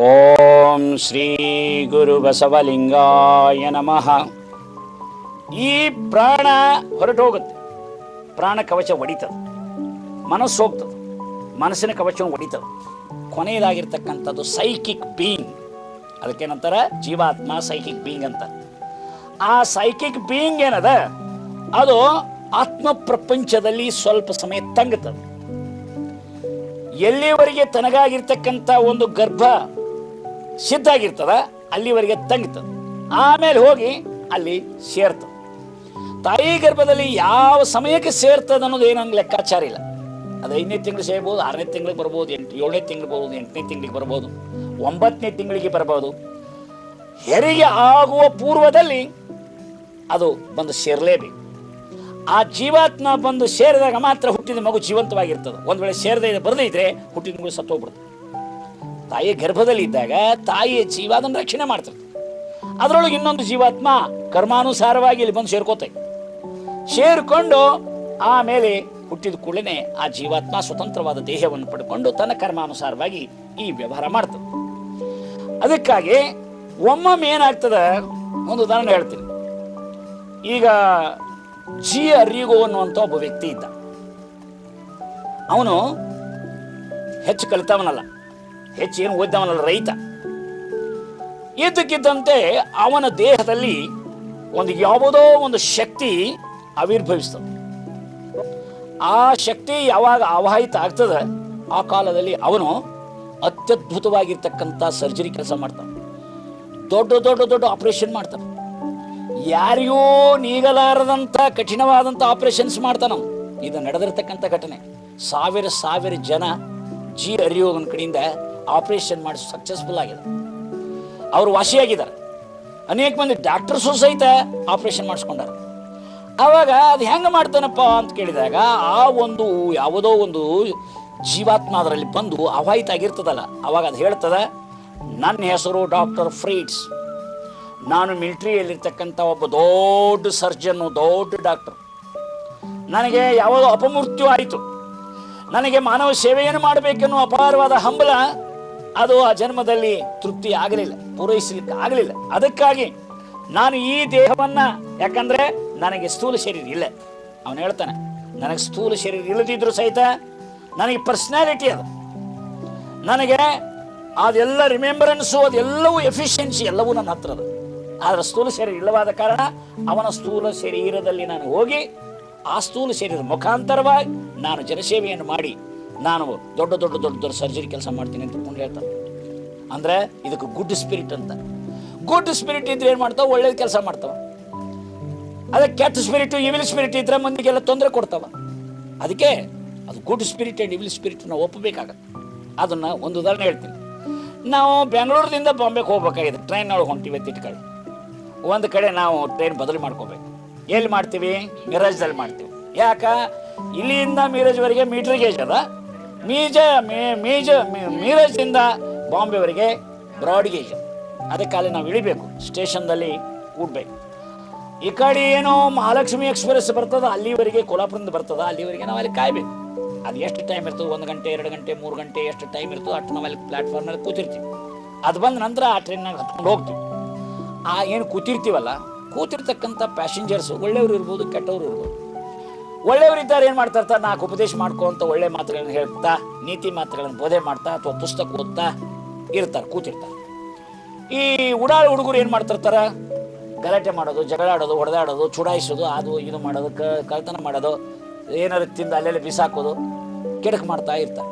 ಓಂ ಶ್ರೀ ಗುರು ಬಸವಲಿಂಗಾಯ ನಮಃ. ಈ ಪ್ರಾಣ ಹೊರಟು ಹೋಗುತ್ತೆ ಪ್ರಾಣ ಕವಚ ಒಡಿತದೆ. ಮನಸ್ಸು ಹೋಗ್ತದೆ. ಮನಸ್ಸಿನ ಕವಚ ಒಡಿತದೆ. ಕೊನೆಯದಾಗಿರ್ತಕ್ಕಂಥದ್ದು ಸೈಕಿಕ್ ಬೀಯಿಂಗ್. ಅದಕ್ಕೇನಂತಾರ? ಜೀವಾತ್ಮ ಸೈಕಿಕ್ ಬೀಯಿಂಗ್ ಅಂತ. ಆ ಸೈಕಿಕ್ ಬೀಯಿಂಗ್ ಏನದ? ಅದು ಆತ್ಮ ಪ್ರಪಂಚದಲ್ಲಿ ಸ್ವಲ್ಪ ಸಮಯ ತಂಗುತ್ತದೆ ಎಲ್ಲಿವರೆಗೆ ತನಗಾಗಿರ್ತಕ್ಕಂಥ ಒಂದು ಗರ್ಭ ಸಿದ್ಧ ಆಗಿರ್ತದ ಅಲ್ಲಿವರೆಗೆ ತಂಗಿತದ ಆಮೇಲೆ ಹೋಗಿ ಅಲ್ಲಿ ಸೇರ್ತದ ತಾಯಿ ಗರ್ಭದಲ್ಲಿ ಯಾವ ಸಮಯಕ್ಕೆ ಸೇರ್ತದ ಅನ್ನೋದು ಏನಂಗ್ ಲೆಕ್ಕಾಚಾರ ಇಲ್ಲ. ಅದು ಐದನೇ ತಿಂಗಳು ಸೇರ್ಬೋದು, ಆರನೇ ತಿಂಗಳಿಗೆ ಬರ್ಬೋದು, ಎಂಟು, ಏಳನೇ ತಿಂಗಳು ಬರ್ಬೋದು, ಎಂಟನೇ ತಿಂಗಳಿಗೆ ಬರ್ಬೋದು, ಒಂಬತ್ತನೇ ತಿಂಗಳಿಗೆ ಬರ್ಬೋದು. ಹೆರಿಗೆ ಆಗುವ ಪೂರ್ವದಲ್ಲಿ ಅದು ಬಂದು ಸೇರಲೇಬೇಕು. ಆ ಜೀವಾತ್ಮ ಬಂದು ಸೇರಿದಾಗ ಮಾತ್ರ ಹುಟ್ಟಿದ ಮಗು ಜೀವಂತವಾಗಿರ್ತದೆ. ಒಂದು ವೇಳೆ ಸೇರದೇ ಬರದೇ ಇದ್ರೆ ಹುಟ್ಟಿದ ಮಗು ಸತ್ತೋಗ್ಬಿಡುತ್ತೆ. ತಾಯಿಯ ಗರ್ಭದಲ್ಲಿ ಇದ್ದಾಗ ತಾಯಿಯ ಜೀವ ಅದನ್ನು ರಕ್ಷಣೆ ಮಾಡ್ತಿರ್ತದೆ ಅದರೊಳಗೆ ಇನ್ನೊಂದು ಜೀವಾತ್ಮ ಕರ್ಮಾನುಸಾರವಾಗಿ ಇಲ್ಲಿ ಬಂದು ಸೇರ್ಕೋತೆ. ಸೇರಿಕೊಂಡು ಆಮೇಲೆ ಹುಟ್ಟಿದ ಕೂಡಲೇ ಆ ಜೀವಾತ್ಮ ಸ್ವತಂತ್ರವಾದ ದೇಹವನ್ನು ಪಡ್ಕೊಂಡು ತನ್ನ ಕರ್ಮಾನುಸಾರವಾಗಿ ಈ ವ್ಯವಹಾರ ಮಾಡ್ತದೆ. ಅದಕ್ಕಾಗಿ ಒಮ್ಮೊಮ್ಮೆ ಏನಾಗ್ತದ? ಒಂದು ಉದಾಹರಣೆ ಹೇಳ್ತೀನಿ. ಈಗ ಜಿ ಅರಿಗೋ ಅನ್ನುವಂಥ ಒಬ್ಬ ವ್ಯಕ್ತಿ ಇದ್ದ. ಅವನು ಹೆಚ್ಚು ಕಲಿತವನಲ್ಲ. ಹೆಚ್ಚು ಓದಿದವನಲ್ಲ ರೈತ. ಇದ್ದಕ್ಕಿದ್ದಂತೆ ಅವನ ದೇಹದಲ್ಲಿ ಒಂದು ಯಾವುದೋ ಒಂದು ಶಕ್ತಿ ಆವಿರ್ಭವಿಸ್ತದೆ. ಆ ಶಕ್ತಿ ಯಾವಾಗ ಆವಾಹಿತ ಆಗ್ತದೆ, ಆ ಕಾಲದಲ್ಲಿ ಅವನು ಅತ್ಯದ್ಭುತವಾಗಿರ್ತಕ್ಕಂಥ ಸರ್ಜರಿ ಕೆಲಸ ಮಾಡ್ತಾನೆ. ದೊಡ್ಡ ದೊಡ್ಡ ದೊಡ್ಡ ಆಪರೇಷನ್ ಮಾಡ್ತಾನೆ. ಯಾರಿಗೂ ನೀಗಲಾರದಂಥ ಕಠಿಣವಾದಂಥ ಆಪರೇಷನ್ಸ್ ಮಾಡ್ತಾನ. ಇದು ನಡೆದಿರ್ತಕ್ಕಂಥ ಘಟನೆ. ಸಾವಿರ ಸಾವಿರ ಜನ ಜಿ ಅರಿಯೋಗನ ಕಡೆಯಿಂದ ಆಪರೇಷನ್ ಮಾಡಿ ಸಕ್ಸಸ್ಫುಲ್ ಆಗಿದೆ ಅವರು ವಾಸಿಯಾಗಿದ್ದಾರೆ. ಅನೇಕ ಮಂದಿ ಡಾಕ್ಟರ್ಸು ಸಹಿತ ಆಪರೇಷನ್ ಮಾಡಿಸ್ಕೊಂಡಾರ. ಆವಾಗ ಅದು ಹೆಂಗೆ ಮಾಡ್ತಾನಪ್ಪ ಅಂತ ಕೇಳಿದಾಗ ಆ ಒಂದು ಯಾವುದೋ ಒಂದು ಜೀವಾತ್ಮ ಅದರಲ್ಲಿ ಬಂದು ಅವಾಯಿತ ಆಗಿರ್ತದಲ್ಲ. ಅವಾಗ ಅದು ಹೇಳ್ತದ, ನನ್ನ ಹೆಸರು ಡಾಕ್ಟರ್ ಫ್ರೀಡ್ಸ್. ನಾನು ಮಿಲಿಟ್ರಿಯಲ್ಲಿರ್ತಕ್ಕಂಥ ಒಬ್ಬ ದೊಡ್ಡ ಸರ್ಜನ್ನು, ದೊಡ್ಡ ಡಾಕ್ಟರ್. ನನಗೆ ಯಾವುದೋ ಅಪಮೃತ್ಯು ಆಯಿತು. ನನಗೆ ಮಾನವ ಸೇವೆಯನ್ನು ಮಾಡಬೇಕೆನ್ನುವ ಅಪಾರವಾದ ಹಂಬಲ ಅದು ಆ ಜನ್ಮದಲ್ಲಿ ತೃಪ್ತಿ ಆಗಲಿಲ್ಲ ಪೂರೈಸಲಿಕ್ಕೆ ಆಗಲಿಲ್ಲ ಅದಕ್ಕಾಗಿ ನಾನು ಈ ದೇಹವನ್ನ, ಯಾಕಂದ್ರೆ ನನಗೆ ಸ್ಥೂಲ ಶರೀರ ಇಲ್ಲ. ಅವನು ಹೇಳ್ತಾನೆ, ನನಗೆ ಸ್ಥೂಲ ಶರೀರ ಇಲ್ಲದಿದ್ರು ಸಹಿತ ನನಗೆ ಪರ್ಸನಾಲಿಟಿ ಅದು. ನನಗೆ ಅದೆಲ್ಲ ರಿಮೆಂಬರೆನ್ಸು ಅದೆಲ್ಲವೂ ಎಫಿಷಿಯನ್ಸಿ ಎಲ್ಲವೂ ನನ್ನ ಹತ್ರ ಅದು. ಆದರೆ ಸ್ಥೂಲ ಶರೀರ ಇಲ್ಲವಾದ ಕಾರಣ ಅವನ ಸ್ಥೂಲ ಶರೀರದಲ್ಲಿ ನಾನು ಹೋಗಿ ಆ ಸ್ಥೂಲ ಶರೀರದ ಮುಖಾಂತರವಾಗಿ ನಾನು ಜನಸೇವೆಯನ್ನು ಮಾಡಿ ನಾನು ದೊಡ್ಡ ದೊಡ್ಡ ದೊಡ್ಡ ದೊಡ್ಡ ಸರ್ಜರಿ ಕೆಲಸ ಮಾಡ್ತೀನಿ ಅಂತ ತಿಳ್ಕೊಂಡು ಹೇಳ್ತಾರೆ ಅಂದ್ರೆ ಇದಕ್ಕೆ ಗುಡ್ ಸ್ಪಿರಿಟ್ ಅಂತ. ಗುಡ್ ಸ್ಪಿರಿಟ್ ಇದ್ರೆ ಏನು ಮಾಡ್ತಾವೆ? ಒಳ್ಳೇದು ಕೆಲಸ ಮಾಡ್ತಾವ. ಅದೇ ಕೆಟ್ಟ ಸ್ಪಿರಿಟ್ ಇವಿಲ್ ಸ್ಪಿರಿಟ್ ಇದ್ರೆ ಮಂದಿಗೆಲ್ಲ ತೊಂದರೆ ಕೊಡ್ತಾವ. ಅದಕ್ಕೆ ಅದು good spirit and evil spirit ನಾವು ಒಪ್ಪಬೇಕಾಗತ್ತೆ ಅದನ್ನು ಒಂದು ಉದಾಹರಣೆ ಹೇಳ್ತೀನಿ. ನಾವು ಬೆಂಗಳೂರಿನಿಂದ ಬಾಂಬೆಗೆ ಹೋಗ್ಬೇಕಾಗಿದೆ. ಟ್ರೈನ್ ಒಳಗೆ ಹೊಂಟಿವಿ ಅಂತ ಇಟ್ಕೊಳ್ಳಿ. ಒಂದು ಕಡೆ ನಾವು ಟ್ರೈನ್ ಬದಲು ಮಾಡ್ಕೋಬೇಕು. ಎಲ್ಲಿ ಮಾಡ್ತೀವಿ? ಮಿರಾಜ್ದಲ್ಲಿ ಮಾಡ್ತೀವಿ. ಯಾಕೆ? ಇಲ್ಲಿಂದ ಮೀರಜ್ವರೆಗೆ ಮೀಟರ್ ಗೇಜ್ ಅದ. ಮೀಜ ಮೀಜ ಮೀರಜಿಂದ ಬಾಂಬೆವರೆಗೆ ಬ್ರಾಡ್ಗೇಜ್ ಅದಕ್ಕಾಗಿ ನಾವು ಇಳಿಬೇಕು ಸ್ಟೇಷನ್ದಲ್ಲಿ ಕೂಡಬೇಕು ಈ ಕಡೆ ಏನೋ ಮಹಾಲಕ್ಷ್ಮಿ ಎಕ್ಸ್ಪ್ರೆಸ್ ಬರ್ತದ, ಅಲ್ಲಿವರೆಗೆ ಕೋಲಾಪುರದಿಂದ ಬರ್ತದ, ಅಲ್ಲಿವರೆಗೆ ನಾವು ಅಲ್ಲಿ ಕಾಯಬೇಕು. ಅದು ಎಷ್ಟು ಟೈಮ್ ಇರ್ತದೆ, ಒಂದು ಗಂಟೆ, ಎರಡು ಗಂಟೆ, ಮೂರು ಗಂಟೆ, ಎಷ್ಟು ಟೈಮ್ ಇರ್ತದೆ ಅಷ್ಟು ನಾವು ಅಲ್ಲಿ ಪ್ಲಾಟ್ಫಾರ್ಮ್ನಲ್ಲಿ ಕೂತಿರ್ತೀವಿ. ಅದು ಬಂದ ನಂತರ ಆ ಟ್ರೈನ್ನಾಗ ಹತ್ಕೊಂಡು ಹೋಗ್ತೀವಿ. ಆ ಏನು ಕೂತಿರ್ತೀವಲ್ಲ, ಕೂತಿರ್ತಕ್ಕಂಥ ಪ್ಯಾಸೆಂಜರ್ಸ್ ಒಳ್ಳೆಯವರು ಇರ್ಬೋದು, ಕೆಟ್ಟವರು ಇರ್ಬೋದು. ಒಳ್ಳೆಯವರು ಇದ್ದಾರೆ, ಏನು ಮಾಡ್ತಾ ಇರ್ತಾರೆ? ನಾಲ್ಕು ಉಪದೇಶ ಮಾಡ್ಕೊಂತ ಒಳ್ಳೆ ಮಾತುಗಳನ್ನು ಹೇಳ್ತಾ, ನೀತಿ ಮಾತುಗಳನ್ನು ಬೋಧೆ ಮಾಡ್ತಾ ಅಥವಾ ಪುಸ್ತಕ ಓದ್ತಾ ಇರ್ತಾರೆ, ಕೂತಿರ್ತಾರೆ. ಈ ಉಡಾಳ ಹುಡುಗರು ಏನು ಮಾಡ್ತಿರ್ತಾರ? ಗಲಾಟೆ ಮಾಡೋದು ಜಗಳಾಡೋದು ಹೊಡೆದಾಡೋದು, ಚುಡಾಯಿಸೋದು, ಅದು ಇದು ಮಾಡೋದು, ಕ, ಕಳ್ತನ ಮಾಡೋದು ಏನಾರು ತಿಂದು ಅಲ್ಲೆಲ್ಲ ಬಿಸಾಕೋದು, ಕೆಡಕು ಮಾಡ್ತಾ ಇರ್ತಾರೆ.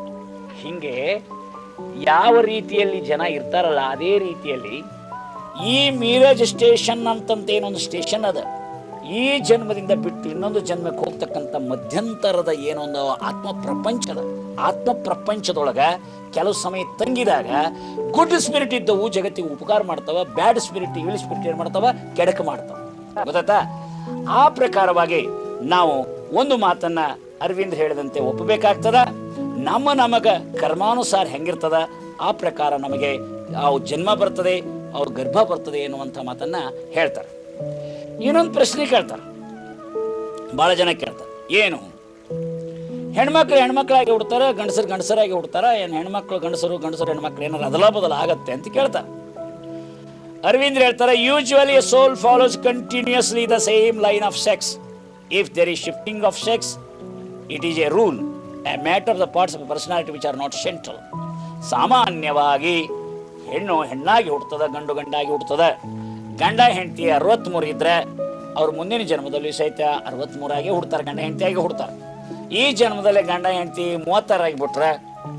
ಹೀಗೆ ಯಾವ ರೀತಿಯಲ್ಲಿ ಜನ ಇರ್ತಾರಲ್ಲ, ಅದೇ ರೀತಿಯಲ್ಲಿ ಈ ಮೀರಜ್ ಸ್ಟೇಷನ್ ಅಂತಂತ ಏನೊಂದು ಸ್ಟೇಷನ್ ಅದ. ಈ ಜನ್ಮದಿಂದ ಬಿಟ್ಟು ಇನ್ನೊಂದು ಜನ್ಮಕ್ಕೆ ಹೋಗ್ತಕ್ಕಂಥ ಮಧ್ಯಂತರದ ಏನೊಂದು ಆತ್ಮ ಪ್ರಪಂಚದ ಆತ್ಮ ಪ್ರಪಂಚದೊಳಗೆ ಕೆಲವು ಸಮಯ ತಂಗಿದಾಗ ಗುಡ್ ಸ್ಪಿರಿಟ್ ಇದ್ದವು, ಜಗತ್ತಿಗೆ ಉಪಕಾರ ಮಾಡ್ತಾವ, ಬ್ಯಾಡ್ ಸ್ಪಿರಿಟ್ ಇವಿಲ್ ಸ್ಪಿರಿಟ್ ಏನು ಮಾಡ್ತಾವ? ಕೆಡಕ ಮಾಡ್ತಾವ. ಗೊತ್ತಾಯ್ತಾ? ಆ ಪ್ರಕಾರವಾಗಿ ನಾವು ಒಂದು ಮಾತನ್ನ ಅರವಿಂದ್ ಹೇಳಿದಂತೆ ಒಪ್ಪಬೇಕಾಗ್ತದ? ನಮ್ಮ ನಮಗ ಕರ್ಮಾನುಸಾರ ಹೆಂಗಿರ್ತದ? ಆ ಪ್ರಕಾರ ನಮಗೆ ಅವು ಜನ್ಮ ಬರ್ತದೆ, ಅವ್ರ ಗರ್ಭ ಬರ್ತದೆ ಎನ್ನುವಂಥ ಮಾತನ್ನ ಹೇಳ್ತಾರೆ. ಇನ್ನೊಂದು ಪ್ರಶ್ನೆ ಕೇಳ್ತಾರೆ. ಭಾಳ ಜನ ಕೇಳ್ತಾರೆ. ಏನು? ಹೆಣ್ಮಕ್ಳು ಹೆಣ್ಮಕ್ಳಾಗಿ ಹುಡ್ತಾರೆ, ಗಂಡಸರು ಗಂಡಸರಾಗಿ ಹುಡ್ತಾರೆ, ಏನು ಹೆಣ್ಮಕ್ಳು ಗಂಡಸರು ಗಂಡಸರು ಹೆಣ್ಮಕ್ಳು ಏನಾರು ಅದಲ ಬದಲ ಆಗತ್ತೆ ಅಂತ ಕೇಳ್ತಾರೆ. ಅರವಿಂದ್ ಹೇಳ್ತಾರೆ usually soul follows continuously the same line of sex if there is shifting of sex it is a rule a matter the parts of personality which are not central ಸಾಮಾನ್ಯವಾಗಿ ಹೆಣ್ಣು ಹೆಣ್ಣಾಗಿ ಹುಡ್ತದ, ಗಂಡು ಗಂಡಾಗಿ ಹುಡ್ತದ. ಗಂಡ ಹೆಂಡತಿ ಅರವತ್ತ್ಮೂರು ಇದ್ರೆ ಅವ್ರು ಮುಂದಿನ ಜನ್ಮದಲ್ಲಿ ಸಹಿತ ಅರವತ್ತ್ಮೂರಾಗಿ ಹುಡ್ತಾರೆ, ಗಂಡ ಹೆಂಡತಿಯಾಗಿ ಹುಡ್ತಾರೆ. ಈ ಜನ್ಮದಲ್ಲಿ ಗಂಡ ಹೆಂಡತಿ ಮೂವತ್ತಾರಾಗಿ ಬಿಟ್ರೆ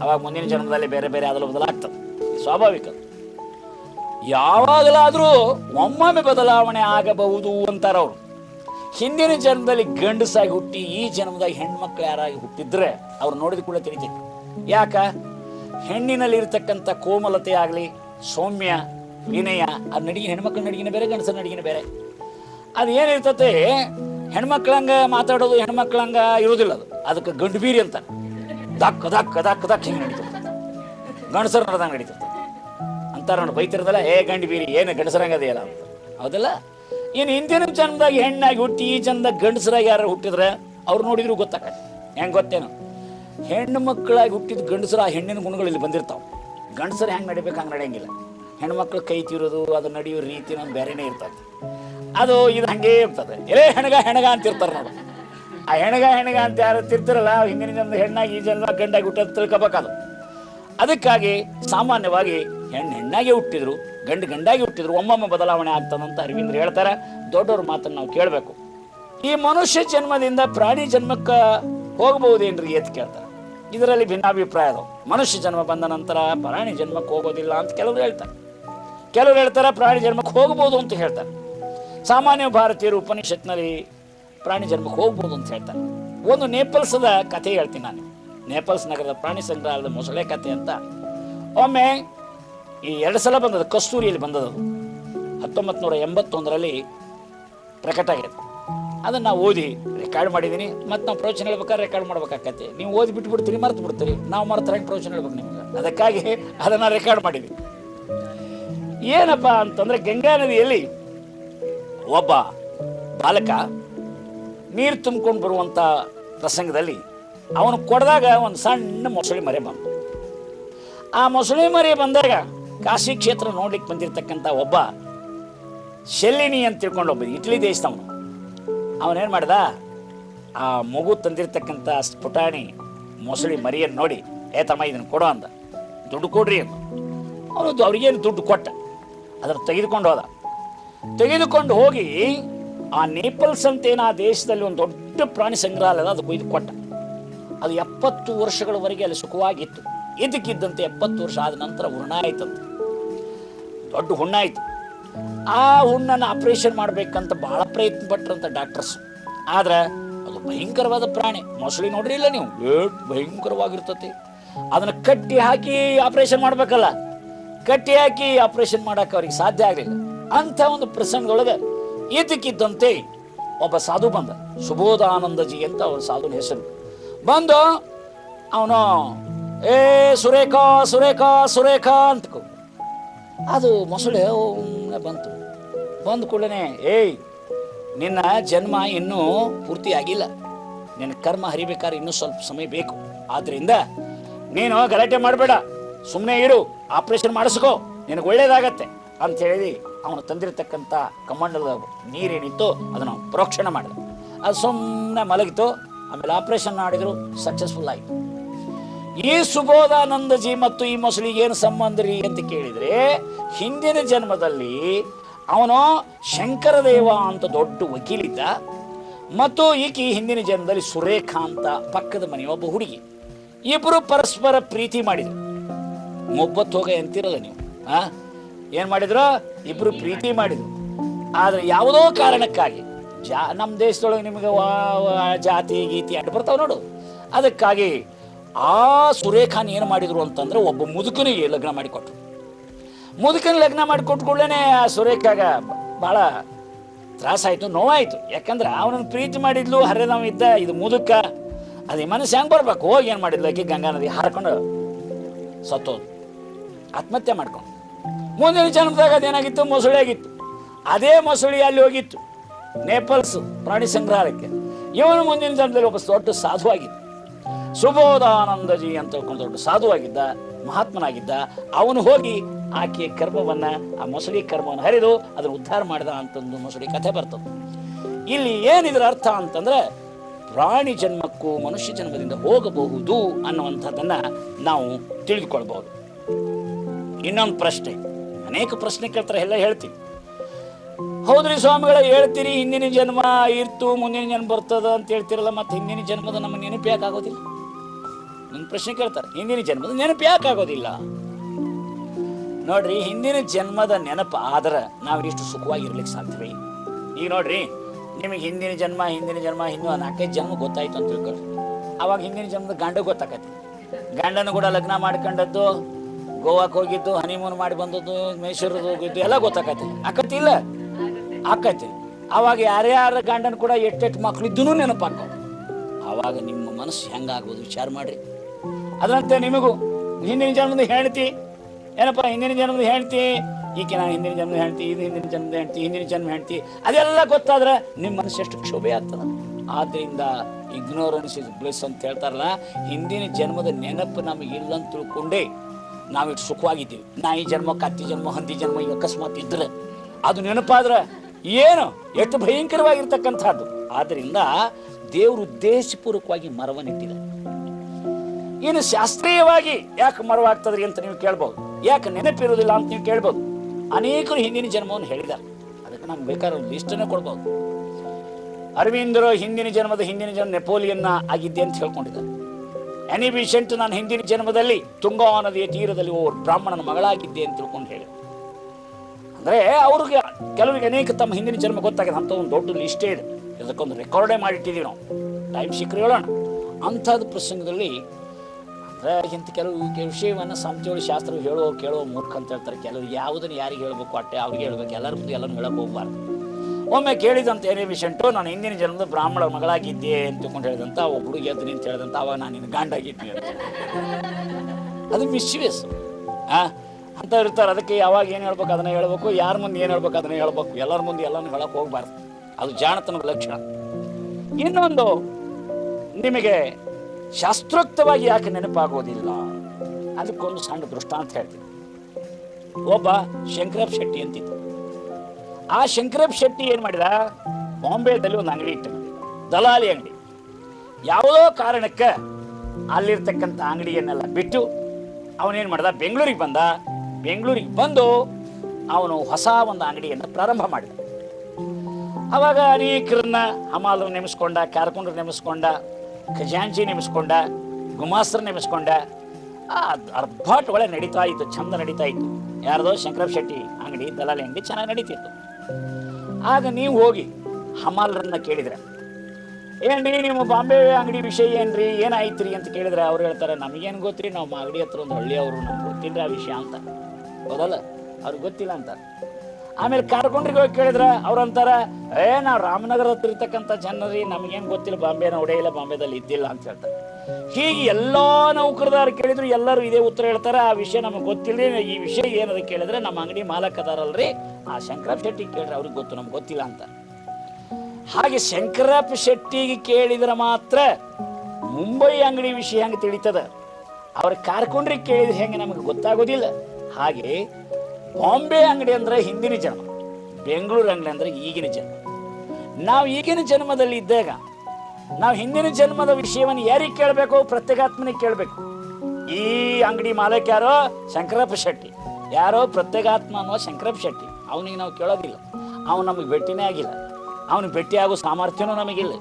ಅವಾಗ ಮುಂದಿನ ಜನ್ಮದಲ್ಲಿ ಬೇರೆ ಬೇರೆ ಅದಲು ಬದಲಾಗ್ತದೆ. ಸ್ವಾಭಾವಿಕ. ಯಾವಾಗಲಾದರೂ ಒಮ್ಮೊಮ್ಮೆ ಬದಲಾವಣೆ ಆಗಬಹುದು ಅಂತಾರೆ ಅವರು. ಹಿಂದಿನ ಜನ್ಮದಲ್ಲಿ ಗಂಡಸಾಗಿ ಹುಟ್ಟಿ ಈ ಜನ್ಮದಾಗ ಹೆಣ್ಮಕ್ಳು ಯಾರಾಗಿ ಹುಟ್ಟಿದ್ರೆ ಅವ್ರು ನೋಡಿದ ಕೂಡ ತಿಳಿತೈತಿ. ಯಾಕ? ಹೆಣ್ಣಿನಲ್ಲಿ ಇರ್ತಕ್ಕಂಥ ಕೋಮಲತೆ ಆಗಲಿ, ಸೌಮ್ಯ ವಿನಯ ಅದು ನಡಿಗೆ ಹೆಣ್ಮಕ್ಳ ನಡಿಗಿನ ಬೇರೆ, ಗಂಡಸರ ನಡಿಗಿನ ಬೇರೆ. ಅದು ಏನಿರ್ತತೆ ಹೆಣ್ಮಕ್ಳಂಗ ಮಾತಾಡೋದು ಹೆಣ್ಮಕ್ಳಂಗ ಇರೋದಿಲ್ಲ ಅದು. ಅದಕ್ಕೆ ಗಂಡುಬೀರಿ ಅಂತ ದಕ್ಕ ದಕ್ಕ ದಕ್ಕ ದಕ್ ಹಿಂಗೆ ನಡೀತದೆ. ಗಂಡಸರ ನಡ್ದಂಗೆ ನಡೀತದೆ. ಅಂತಾರ ನೋಡಿ, ಬೈತಿರದಲ್ಲ, ಏ, ಗಂಡು ಬೀರಿ, ಏನು ಅದೇ ಅಂತ ಹೌದಲ್ಲ? ಏನು ಹಿಂದಿನ ಜನ್ಮದಾಗ ಹೆಣ್ಣಾಗಿ ಹುಟ್ಟಿ, ಈ ಜನ್ಮದಾಗ ಗಂಡಸರಾಗಿ ಯಾರು ಹುಟ್ಟಿದ್ರೆ ಅವ್ರು ನೋಡಿದ್ರು ಗೊತ್ತಾಕ ಹೆಂಗೆ ಗೊತ್ತೇನು? ಹೆಣ್ಣು ಮಕ್ಕಳಾಗಿ ಹುಟ್ಟಿದ ಗಂಡಸರು ಆ ಹೆಣ್ಣಿನ ಗುಣಗಳು ಇಲ್ಲಿ ಬಂದಿರ್ತಾವೆ. ಗಂಡಸರು ಹೆಂಗೆ ನಡಿಬೇಕು, ಹಂಗೆ ನಡೆಯಂಗಿಲ್ಲ. ಹೆಣ್ಮಕ್ಳು ಕೈ ತೀರೋದು, ಅದು ನಡೆಯೋ ರೀತಿ ನಮ್ಗೆ ಬೇರೆನೇ ಇರ್ತದೆ. ಅದು ಇದು ಹಂಗೇ ಇರ್ತದೆ. ಎಲೇ ಹೆಣಗ ಹೆಣಗ ಅಂತ ಇರ್ತಾರೆ ನೋಡು. ಆ ಹೆಣಗ ಹೆಣಗ ಅಂತ ಯಾರು ತಿರ್ತಿರಲ್ಲ ಹಿಂದಿನ ಹೆಣ್ಣಾಗಿ, ಈ ಜನ್ಮ ಗಂಡಾಗಿ ಹುಟ್ಟೋದು ತಿಳ್ಕೊಬೇಕದು ಅದಕ್ಕಾಗಿ ಸಾಮಾನ್ಯವಾಗಿ ಹೆಣ್ಣು ಹೆಣ್ಣಾಗಿ ಹುಟ್ಟಿದ್ರು, ಗಂಡು ಗಂಡಾಗಿ ಹುಟ್ಟಿದ್ರು, ಒಮ್ಮೊಮ್ಮೆ ಬದಲಾವಣೆ ಆಗ್ತದಂತ ಅರವಿಂದ್ರ ಹೇಳ್ತಾರೆ. ದೊಡ್ಡವ್ರ ಮಾತನ್ನು ನಾವು ಕೇಳಬೇಕು. ಈ ಮನುಷ್ಯ ಜನ್ಮದಿಂದ ಪ್ರಾಣಿ ಜನ್ಮಕ್ಕೆ ಹೋಗಬಹುದೇನ್ರಿ ಅಂತ ಕೇಳ್ತಾರೆ. ಇದರಲ್ಲಿ ಭಿನ್ನಾಭಿಪ್ರಾಯ ಅದು. ಮನುಷ್ಯ ಜನ್ಮ ಬಂದ ನಂತರ ಪ್ರಾಣಿ ಜನ್ಮಕ್ಕೆ ಹೋಗೋದಿಲ್ಲ ಅಂತ ಕೆಲವರು ಹೇಳ್ತಾರೆ. ಕೆಲವರು ಹೇಳ್ತಾರೆ, ಪ್ರಾಣಿ ಜನ್ಮಕ್ಕೆ ಹೋಗ್ಬೋದು ಅಂತ ಹೇಳ್ತಾರೆ. ಸಾಮಾನ್ಯ ಭಾರತೀಯರು ಉಪನಿಷತ್ನಲ್ಲಿ ಪ್ರಾಣಿ ಜನ್ಮಕ್ಕೆ ಹೋಗ್ಬೋದು ಅಂತ ಹೇಳ್ತಾರೆ. ಒಂದು ನೇಪಲ್ಸದ ಕಥೆ ಹೇಳ್ತೀನಿ ನಾನು. ನೇಪಲ್ಸ್ ನಗರದ ಪ್ರಾಣಿ ಸಂಗ್ರಹಾಲಯದ ಮೊಸಳೆ ಕಥೆ ಅಂತ. ಒಮ್ಮೆ ಈ ಎರಡು ಸಲ ಬಂದದ್ದು, ಕಸ್ತೂರಿಯಲ್ಲಿ ಬಂದದ್ದು. ಹತ್ತೊಂಬತ್ತು ನೂರ ಎಂಬತ್ತೊಂದರಲ್ಲಿ ಪ್ರಕಟ ಆಗಿದೆ. ಅದನ್ನು ನಾವು ಓದಿ ರೆಕಾರ್ಡ್ ಮಾಡಿದ್ದೀನಿ. ಮತ್ತು ನಾವು ಪ್ರವಚನ ಹೇಳ್ಬೇಕಾದ್ರೆ ರೆಕಾರ್ಡ್ ಮಾಡ್ಬೇಕಾಗತ್ತೆ. ನೀವು ಓದಿ ಬಿಟ್ಬಿಡ್ತೀರಿ, ಮರ್ತು ಬಿಡ್ತೀರಿ. ನಾವು ಮರ್ತಾರೆ ಪ್ರವಚನ ಹೇಳ್ಬೇಕು ನಿಮ್ಗೆ. ಅದಕ್ಕಾಗಿ ಅದನ್ನು ರೆಕಾರ್ಡ್ ಮಾಡಿದ್ವಿ ಏನಪ್ಪ ಅಂತಂದ್ರೆ ಗಂಗಾ ನದಿಯಲ್ಲಿ ಒಬ್ಬ ಬಾಲಕ ನೀರು ತುಂಬಿಕೊಂಡು ಬರುವಂಥ ಪ್ರಸಂಗದಲ್ಲಿ ಅವನು ಕೊಡದಾಗ ಒಂದು ಸಣ್ಣ ಮೊಸಳೆ ಮರೆ ಬಂತು. ಆ ಮೊಸಳಿ ಮರೆ ಬಂದಾಗ ಕಾಶಿ ಕ್ಷೇತ್ರ ನೋಡ್ಲಿಕ್ಕೆ ಬಂದಿರತಕ್ಕಂಥ ಒಬ್ಬ ಶೆಲ್ಲಿನಿ ಅಂತ ತಿಳ್ಕೊಂಡು ಒಬ್ಬ ಇಟ್ಲಿ ದೇಶದವನು ಅವನೇನು ಮಾಡ್ದ? ಆ ಮಗು ತಂದಿರತಕ್ಕಂಥ ಪುಟಾಣಿ ಮೊಸಳಿ ಮರಿಯನ್ನು ನೋಡಿ, ಏ ತಮ್ಮ ಇದನ್ನು ಕೊಡು ಅಂದ. ದುಡ್ಡು ಕೊಡ್ರಿ ಅಂತ ಅವನು ಅವ್ರಿಗೇನು ದುಡ್ಡು ಕೊಟ್ಟ. ಅದನ್ನು ತೆಗೆದುಕೊಂಡು ಹೋದ. ತೆಗೆದುಕೊಂಡು ಹೋಗಿ ಆ ನೇಪಲ್ಸ್ ಅಂತೇನು ಆ ದೇಶದಲ್ಲಿ ಒಂದು ದೊಡ್ಡ ಪ್ರಾಣಿ ಸಂಗ್ರಹಾಲಯ ಅದು ಕೊಯ್ದು ಕೊಟ್ಟ. ಅದು ಎಪ್ಪತ್ತು ವರ್ಷಗಳವರೆಗೆ ಅಲ್ಲಿ ಸುಖವಾಗಿತ್ತು. ಇದಕ್ಕಿದ್ದಂತೆ ಎಪ್ಪತ್ತು ವರ್ಷ ಆದ ನಂತರ ಹುಣ್ಣ ಆಯ್ತಂತೆ ದೊಡ್ಡ ಹುಣ್ಣ ಆಯ್ತು. ಆ ಹುಣ್ಣನ್ನು ಆಪರೇಷನ್ ಮಾಡಬೇಕಂತ ಭಾಳ ಪ್ರಯತ್ನ ಪಟ್ಟರಂತ ಡಾಕ್ಟರ್ಸ್ ಆದ್ರೆ ಅದು ಭಯಂಕರವಾದ ಪ್ರಾಣಿ. ಮೊಸಳಿ ನೋಡ್ರಿ ಇಲ್ಲ ನೀವು ಭಯಂಕರವಾಗಿರ್ತತಿ. ಅದನ್ನು ಕಟ್ಟಿ ಹಾಕಿ ಆಪರೇಷನ್ ಮಾಡ್ಬೇಕಲ್ಲ. ಕಟ್ಟಿ ಹಾಕಿ ಆಪರೇಷನ್ ಮಾಡಕ್ಕೆ ಅವ್ರಿಗೆ ಸಾಧ್ಯ ಆಗಲಿಲ್ಲ. ಅಂತ ಒಂದು ಪ್ರಸಂಗದೊಳಗೆ ಇದಕ್ಕಿದ್ದಂತೆ ಒಬ್ಬ ಸಾಧು ಬಂದ. ಸುಬೋಧಾನಂದಜಿ ಅಂತ ಅವ್ರ ಸಾಧುನ ಹೆಸರು. ಬಂದು ಅವನು, ಏ ಸುರೇಖಾ ಸುರೇಖಾ ಸುರೇಖಾ ಅಂತ ಅದು ಮೊಸಳೆ ಬಂತು. ಬಂದ ಕೂಡಲೇ, ಏಯ್, ನಿನ್ನ ಜನ್ಮ ಇನ್ನೂ ಪೂರ್ತಿ ಆಗಿಲ್ಲ. ನಿನ್ನ ಕರ್ಮ ಹರಿಬೇಕಾದ್ರೆ ಇನ್ನೂ ಸ್ವಲ್ಪ ಸಮಯ ಬೇಕು. ಆದ್ರಿಂದ ನೀನು ಗಲಾಟೆ ಮಾಡಬೇಡ. ಸುಮ್ಮನೆ ಇರು ಆಪರೇಷನ್ ಮಾಡಿಸ್ಕೋ. ನಿನಗೆ ಒಳ್ಳೇದಾಗತ್ತೆ ಅಂತ ಹೇಳಿ ಅವನು ತಂದಿರತಕ್ಕಂಥ ಕಮಂಡಲದ ನೀರೇನಿತ್ತು ಅದನ್ನು ಪ್ರೋಕ್ಷಣ ಮಾಡಿದ. ಅದು ಸುಮ್ಮನೆ ಮಲಗಿತು, ಆಮೇಲೆ ಆಪರೇಷನ್ ಮಾಡಿದ್ರು ಸಕ್ಸಸ್ಫುಲ್ ಆಯಿತು. ಈ ಸುಬೋಧಾನಂದಜಿ ಮತ್ತು ಈ ಮೊಸಳಿಗೆ ಏನು ಸಂಬಂಧ ರೀ ಅಂತ ಕೇಳಿದರೆ, ಹಿಂದಿನ ಜನ್ಮದಲ್ಲಿ ಅವನು ಶಂಕರದೇವ ಅಂತ ದೊಡ್ಡ ವಕೀಲಿದ್ದ ಮತ್ತು ಈಕೆ ಹಿಂದಿನ ಜನ್ಮದಲ್ಲಿ ಸುರೇಖಾ ಅಂತ ಪಕ್ಕದ ಮನೆಯ ಒಬ್ಬ ಹುಡುಗಿ. ಇಬ್ಬರು ಪರಸ್ಪರ ಪ್ರೀತಿ ಮಾಡಿದ್ರು. ಮೊಬ್ಬತ್ತು ಹೋಗ ಅಂತಿರಲ್ಲ ನೀವು, ಆ? ಏನು ಮಾಡಿದ್ರು? ಇಬ್ಬರು ಪ್ರೀತಿ ಮಾಡಿದ್ರು. ಆದರೆ ಯಾವುದೋ ಕಾರಣಕ್ಕಾಗಿ ಜಾ ನಮ್ಮ ದೇಶದೊಳಗೆ ನಿಮಗೆ ಜಾತಿ, ಗೀತಿ ಅಡ್ಡ ಬರ್ತಾವೆ ನೋಡು. ಅದಕ್ಕಾಗಿ ಆ ಸುರೇಖಾನ್ ಏನು ಮಾಡಿದ್ರು ಅಂತಂದ್ರೆ ಒಬ್ಬ ಮುದುಕನಿಗೆ ಲಗ್ನ ಮಾಡಿಕೊಟ್ರು. ಮುದುಕನ ಲಗ್ನ ಮಾಡಿಕೊಟ್ಟು ಕೂಡಲೇ ಆ ಸುರೇಖಾಗ ಭಾಳ ತ್ರಾಸಾಯ್ತು, ನೋವಾಯ್ತು. ಯಾಕಂದ್ರೆ ಅವನನ್ನು ಪ್ರೀತಿ ಮಾಡಿದ್ಲು ಹರಿದವ ಇದ್ದ, ಇದು ಮುದುಕ. ಅದೇ ಮನಸ್ಸು ಹೆಂಗೆ ಬರ್ಬೇಕು? ಹೋಗಿ ಏನು ಮಾಡಿದ್ಲು ಆಕೆ ಗಂಗಾ ನದಿ ಹಾರ್ಕೊಂಡು ಸತ್ತೋದು ಆತ್ಮಹತ್ಯೆ ಮಾಡ್ಕೊಂಡು. ಮುಂದಿನ ಜನ್ಮದಾಗ ಅದೇನಾಗಿತ್ತು? ಮೊಸಳೆ ಆಗಿತ್ತು. ಅದೇ ಮೊಸಳಿ ಅಲ್ಲಿ ಹೋಗಿತ್ತು. ನೇಪಲ್ಸ್ ಪ್ರಾಣಿ ಸಂಗ್ರಹಾಲಯಕ್ಕೆ. ಇವನು ಮುಂದಿನ ಜನ್ಮದಲ್ಲಿ ಒಬ್ಬ ದೊಡ್ಡ ಸಾಧು ಆಗಿತ್ತು ಸುಬೋಧಾನಂದಜಿ ಅಂತ ಹೇಳ್ಕೊಂಡು ದೊಡ್ಡ ಸಾಧುವಾಗಿದ್ದ, ಮಹಾತ್ಮನಾಗಿದ್ದ. ಅವನು ಹೋಗಿ ಆಕೆಯ ಕರ್ಮವನ್ನು, ಆ ಮೊಸಳಿ ಕರ್ಮವನ್ನು ಹರಿದು ಅದನ್ನು ಉದ್ಧಾರ ಮಾಡಿದ ಅಂತ ಒಂದು ಮೊಸಳಿ ಕಥೆ ಬರ್ತದೆ. ಇಲ್ಲಿ ಏನಿದ್ರ ಅರ್ಥ ಅಂತಂದ್ರೆ, ಪ್ರಾಣಿ ಜನ್ಮಕ್ಕೂ ಮನುಷ್ಯ ಜನ್ಮದಿಂದ ಹೋಗಬಹುದು ಅನ್ನುವಂಥದ್ದನ್ನ ನಾವು ತಿಳಿದುಕೊಳ್ಬಹುದು. ಇನ್ನೊಂದು ಪ್ರಶ್ನೆ. ಅನೇಕ ಪ್ರಶ್ನೆ ಕೇಳ್ತಾರೆ, ಎಲ್ಲ ಹೇಳ್ತೀವಿ ಹೌದ್ರಿ ಸ್ವಾಮಿಗಳ, ಹೇಳ್ತೀರಿ, ಹಿಂದಿನ ಜನ್ಮ ಇರ್ತು, ಮುಂದಿನ ಜನ್ಮ ಬರ್ತದ ಅಂತ ಹೇಳ್ತಿರಲ್ಲ, ಮತ್ತೆ ಹಿಂದಿನ ಜನ್ಮದ ನಮ್ಮ ನೆನಪು ಯಾಕೆ ಆಗೋದಿಲ್ಲ? ಒಂದು ಪ್ರಶ್ನೆ ಕೇಳ್ತಾರೆ, ಹಿಂದಿನ ಜನ್ಮದ ನೆನಪು ಯಾಕೆ ಆಗೋದಿಲ್ಲ? ನೋಡ್ರಿ, ಹಿಂದಿನ ಜನ್ಮದ ನೆನಪು ಆದ್ರೆ ನಾವು ಇಷ್ಟು ಸುಖವಾಗಿರ್ಲಿಕ್ಕೆ ಸಾಧ್ಯವೇ ಈಗ ನೋಡ್ರಿ, ನಿಮಗೆ ಹಿಂದಿನ ಜನ್ಮ ಹಿಂದಿನ ಜನ್ಮ ಇನ್ನೂ ನಾಲ್ಕೈದು ಜನ್ಮ ಗೊತ್ತಾಯ್ತು ಅಂತ ತಿಳ್ಕೊಳ್ರಿ. ಅವಾಗ ಹಿಂದಿನ ಜನ್ಮದ ಗಂಡ ಗೊತ್ತಾಕತಿ ಗಂಡನ ಕೂಡ ಲಗ್ನ ಮಾಡ್ಕೊಂಡದ್ದು ಗೋವಾಕ್ ಹೋಗಿದ್ದು ಹನಿಮೂನ್ ಮಾಡಿ ಬಂದದ್ದು, ಮೈಸೂರಿಗೆ ಹೋಗಿದ್ದು, ಎಲ್ಲ ಗೊತ್ತಾಕತಿ ಆಕತಿ ಇಲ್ಲ. ಆಕತಿ. ಅವಾಗ ಯಾರ್ಯಾರ ಗಂಡನ ಕೂಡ ಎಷ್ಟೆಷ್ಟು ಮಕ್ಳಿದ್ದೂ ನೆನಪಾಕವು ಆವಾಗ ನಿಮ್ಮ ಮನಸ್ಸು ಹೆಂಗಾಗ್ಬೋದು ವಿಚಾರ ಮಾಡ್ರಿ. ಅದರಂತೆ ನಿಮಗೂ ಹಿಂದಿನ ಜನ್ಮದ ಹೇಳ್ತಿ ಏನಪ್ಪ, ಹಿಂದಿನ ಜನ್ಮದ ಹೇಳ್ತಿ ಈಕೆ ನಾನು ಹಿಂದಿನ ಜನ್ಮದ ಹೇಳ್ತಿ ಇದು ಹಿಂದಿನ ಜನ್ಮದ ಹೇಳ್ತಿ ಹಿಂದಿನ ಜನ್ಮ ಹೇಳ್ತಿ ಅದೆಲ್ಲ ಗೊತ್ತಾದ್ರೆ ನಿಮ್ಮ ಮನಸ್ಸು ಎಷ್ಟು ಕ್ಷೋಭೆ ಆಗ್ತದ. ಆದ್ದರಿಂದ ಇಗ್ನೋರೆನ್ಸ್ ಇಸ್ ಬ್ಲೆಸ್ ಅಂತ ಹೇಳ್ತಾರಲ್ಲ, ಹಿಂದಿನ ಜನ್ಮದ ನೆನಪು ನಮಗೆ ಇಲ್ಲ ಅಂತ ತಿಳ್ಕೊಂಡೇ. ನಾವು ಇಷ್ಟು ಸುಖವಾಗಿದ್ದೀವಿ. ನಾಯಿ ಈ ಜನ್ಮ, ಕತ್ತಿ ಜನ್ಮ, ಹಂದಿ ಜನ್ಮ ಈಗ ಅಕಸ್ಮಾತ್ ಇದ್ರೆ ಅದು ನೆನಪಾದ್ರೆ ಏನು? ಎಷ್ಟು ಭಯಂಕರವಾಗಿರ್ತಕ್ಕಂಥದ್ದು. ಆದ್ದರಿಂದ ದೇವರು ಉದ್ದೇಶಪೂರ್ವಕವಾಗಿ ಮರವನ್ನಿಟ್ಟಿದೆ. ಇನ್ನು ಶಾಸ್ತ್ರೀಯವಾಗಿ ಯಾಕೆ ಮರವಾಗ್ತದ್ರಿ ಅಂತ ನೀವು ಕೇಳ್ಬೋದು. ಯಾಕೆ ನೆನಪಿರೋದಿಲ್ಲ ಅಂತ ನೀವು ಕೇಳ್ಬೋದು. ಅನೇಕರು ಹಿಂದಿನ ಜನ್ಮವನ್ನು ಹೇಳಿದ್ದಾರೆ. ಅದಕ್ಕೆ ನಮ್ಗೆ ಬೇಕಾದ್ರೆ ಲಿಸ್ಟನ್ನೇ ಕೊಡ್ಬೋದು. ಅರವಿಂದರು ಹಿಂದಿನ ಜನ್ಮದ ಹಿಂದಿನ ಜನ್ಮ ನೆಪೋಲಿಯನ್ನ ಆಗಿದ್ದೆ ಅಂತ ಹೇಳ್ಕೊಂಡಿದ್ದಾರೆ. ಎನಿ ಬಿಷೆಂಟ್ ನಾನು ಹಿಂದಿನ ಜನ್ಮದಲ್ಲಿ ತುಂಗಾ ನದಿಯ ತೀರದಲ್ಲಿ ಓರ್ ಬ್ರಾಹ್ಮಣನ ಮಗಳಾಗಿದ್ದೆ ಅಂತ ತಿಳ್ಕೊಂಡು ಹೇಳಿ ಅಂದ್ರೆ ಅವ್ರಿಗೆ ಕೆಲವರಿಗೆ ಅನೇಕ ತಮ್ಮ ಹಿಂದಿನ ಜನ್ಮ ಗೊತ್ತಾಗಿದೆ ಅಂತ ಒಂದು ದೊಡ್ಡ ಲಿಸ್ಟ್ ಇದೆ ಇದಕ್ಕೊಂದು ರೆಕಾರ್ಡೇ ಮಾಡಿಟ್ಟಿದ್ದೀವಿ ನಾವು ಟೈಮ್ ಸಿಕ್ಕರೆ ಹೇಳೋಣ ಅಂಥದ್ದು ಪ್ರಸಂಗದಲ್ಲಿ ಅಂದ್ರೆ ಇಂಥ ಕೆಲವು ವಿಷಯವನ್ನು ಸಂಚೋಳಿ ಶಾಸ್ತ್ರ ಹೇಳೋ ಕೇಳೋ ಮೂರ್ಖ ಅಂತ ಹೇಳ್ತಾರೆ ಕೆಲವರು ಯಾವುದನ್ನು ಯಾರಿಗೆ ಹೇಳಬೇಕು ಅಟ್ಟೆ ಅವ್ರಿಗೆ ಹೇಳ್ಬೇಕು ಎಲ್ಲರ ಮುಂದೆ ಎಲ್ಲರೂ ಹೇಳಕ್ ಹೋಗ್ಬಾರ್ದು ಒಮ್ಮೆ ಕೇಳಿದಂತ ಏನೇ ವಿಷಂಟು ನಾನು ಹಿಂದಿನ ಜನ್ಮದ ಬ್ರಾಹ್ಮಣ ಮಗಳಾಗಿದ್ದೆ ಅಂತ ತಿಳ್ಕೊಂಡು ಹೇಳಿದಂತ, ಒಬ್ಬ ಹುಡುಗಿ ಎದ್ದು ನಿಂತು ಹೇಳಿದಂತ, ಅವಾಗ ನಾನು ನಿನ್ನ ಗಂಡಾಗಿದ್ದೆ ಅಂತ ಅದು ಮಿಸ್ಚಿವಿಯಸ್ ಆ? ಅಂತ ಇರ್ತಾರೆ. ಅದಕ್ಕೆ ಯಾವಾಗ ಏನು ಹೇಳ್ಬೇಕು ಅದನ್ನ ಹೇಳ್ಬೇಕು, ಯಾರ ಮುಂದೆ ಏನು ಹೇಳ್ಬೇಕು ಅದನ್ನ ಹೇಳ್ಬೇಕು. ಎಲ್ಲರ ಮುಂದೆ ಎಲ್ಲನೂ ಹೇಳಕ್ಕೆ ಹೋಗ್ಬಾರ್ದು. ಅದು ಜಾಣತನದ ಲಕ್ಷಣ. ಇನ್ನೊಂದು, ನಿಮಗೆ ಶಾಸ್ತ್ರೋಕ್ತವಾಗಿ ಯಾಕೆ ನೆನಪಾಗೋದಿಲ್ಲ? ಅದಕ್ಕೊಂದು ಸಣ್ಣ ದೃಷ್ಟಾಂತ ಹೇಳ್ತೀನಿ. ಒಬ್ಬ ಶಂಕರಪ್ಪ ಶೆಟ್ಟಿ ಅಂತಿತ್ತು ಆ ಶಂಕರಪ್ಪ ಶೆಟ್ಟಿ ಏನು ಮಾಡಿದ? ಬಾಂಬೆದಲ್ಲಿ ಒಂದು ಅಂಗಡಿ ಇಟ್ಟ ದಲಾಲಿ ಅಂಗಡಿ. ಯಾವುದೋ ಕಾರಣಕ್ಕೆ ಅಲ್ಲಿರ್ತಕ್ಕಂಥ ಅಂಗಡಿಯನ್ನೆಲ್ಲ ಬಿಟ್ಟು ಅವನೇನು ಮಾಡ್ದ? ಬೆಂಗಳೂರಿಗೆ ಬಂದ. ಬೆಂಗಳೂರಿಗೆ ಬಂದು ಅವನು ಹೊಸ ಒಂದು ಅಂಗಡಿಯನ್ನು ಪ್ರಾರಂಭ ಮಾಡಿದ. ಅವಾಗ ಅನೇಕರನ್ನ ಹಮಾಲರು ನೇಮಿಸ್ಕೊಂಡ ಕಾರ್ಕೊಂಡ್ರು ನೇಮಿಸ್ಕೊಂಡ ಖಜಾಂಚಿ ನೇಮಿಸ್ಕೊಂಡ ಗುಮಾಸ್ತ್ರ ನೇಮಿಸ್ಕೊಂಡ. ಆ, ಅರ್ಭಾಟ್ ಒಳ್ಳೆ ನಡೀತಾ ಇತ್ತು ಚಂದ ನಡೀತಾ ಇತ್ತು. ಯಾರ್ದೋ ಶಂಕರಪ್ಪ ಶೆಟ್ಟಿ ಅಂಗಡಿ ದಲಾಲಿ ಅಂಗಡಿ ಚೆನ್ನಾಗಿ ನಡೀತಿತ್ತು. ಆಗ ನೀವು ಹೋಗಿ ಹಮಾಲ್ರನ್ನ ಕೇಳಿದ್ರೆ, ಏನ್ರಿ ನಿಮ್ಮ ಬಾಂಬೆ ಅಂಗಡಿ ವಿಷಯ ಏನ್ರಿ? ಏನಾಯ್ತ್ರಿ? ಅಂತ ಕೇಳಿದ್ರೆ ಅವ್ರು ಹೇಳ್ತಾರೆ, ನಮಗೇನು ಗೊತ್ತ್ರಿ, ನಾವು ಅಂಗಡಿ ಹತ್ರ ಒಂದು ಹಳ್ಳಿಯವರು ನಮ್ಗೆ ಗೊತ್ತಿಲ್ಲ ಆ ವಿಷಯ ಅಂತ. ಹೌದಲ್ಲ? ಅವ್ರಿಗೆ ಗೊತ್ತಿಲ್ಲ ಅಂತ. ಆಮೇಲೆ ಕಾರ್ಕೊಂಡ್ರಿಗೆ ಹೋಗಿ ಕೇಳಿದ್ರೆ ಅವ್ರು ಅಂತಾರೆ, ಏ, ನಾವು ರಾಮನಗರ ಹತ್ರ ಇರ್ತಕ್ಕಂಥ ಜನರಿ, ನಮಗೇನು ಗೊತ್ತಿಲ್ಲ, ಬಾಂಬೆನ ಒಡೆಯಿಲ್ಲ ಬಾಂಬೆದಲ್ಲಿ ಇದ್ದಿಲ್ಲ ಅಂತ ಹೇಳ್ತಾರೆ. ಹೀಗೆ ಎಲ್ಲ ನೌಕರದಾರು ಕೇಳಿದ್ರು, ಎಲ್ಲರೂ ಇದೇ ಉತ್ತರ ಹೇಳ್ತಾರೆ, ಆ ವಿಷಯ ನಮಗೆ ಗೊತ್ತಿಲ್ಲ ಈ ವಿಷಯ ಏನದ ಕೇಳಿದ್ರೆ ನಮ್ಮ ಅಂಗಡಿ ಮಾಲಕದಾರಲ್ರಿ, ಆ ಶಂಕರಪ್ಪ ಶೆಟ್ಟಿ ಕೇಳ್ರಿ, ಅವ್ರಿಗೆ ಗೊತ್ತು, ನಮ್ಗೆ ಗೊತ್ತಿಲ್ಲ ಅಂತ. ಹಾಗೆ ಶಂಕರಪ್ಪ ಶೆಟ್ಟಿಗೆ ಕೇಳಿದ್ರೆ ಮಾತ್ರ ಮುಂಬೈ ಅಂಗಡಿ ವಿಷಯ ಹೆಂಗೆ ತಿಳಿತದ? ಅವ್ರ ಕಾರ್ಕೊಂಡ್ರಿ ಕೇಳಿದ್ರೆ ಹೆಂಗೆ ನಮಗೆ ಗೊತ್ತಾಗೋದಿಲ್ಲ. ಹಾಗೆ ಬಾಂಬೆ ಅಂಗಡಿ ಅಂದ್ರೆ ಹಿಂದಿನ ಜನ್ಮ, ಬೆಂಗಳೂರು ಅಂಗಡಿ ಅಂದ್ರೆ ಈಗಿನ ಜನ್ಮ. ನಾವು ಈಗಿನ ಜನ್ಮದಲ್ಲಿ ಇದ್ದಾಗ ನಾವು ಹಿಂದಿನ ಜನ್ಮದ ವಿಷಯವನ್ನು ಯಾರಿಗೆ ಕೇಳಬೇಕು? ಪ್ರತ್ಯೇಕಾತ್ಮನಿಗೆ ಕೇಳಬೇಕು. ಈ ಅಂಗಡಿ ಮಾಲಕ್ ಯಾರೋ? ಶಂಕರಪ್ಪ ಶೆಟ್ಟಿ. ಯಾರೋ ಪ್ರತ್ಯೇಕಾತ್ಮ ಅನ್ನೋ ಶಂಕರಪ್ಪ ಶೆಟ್ಟಿ. ಅವನಿಗೆ ನಾವು ಕೇಳೋದಿಲ್ಲ. ಅವನು ನಮಗೆ ಭೇಟಿನೇ ಆಗಿಲ್ಲ. ಅವನು ಭೇಟಿಯಾಗೋ ಸಾಮರ್ಥ್ಯನೂ ನಮಗಿಲ್ಲ.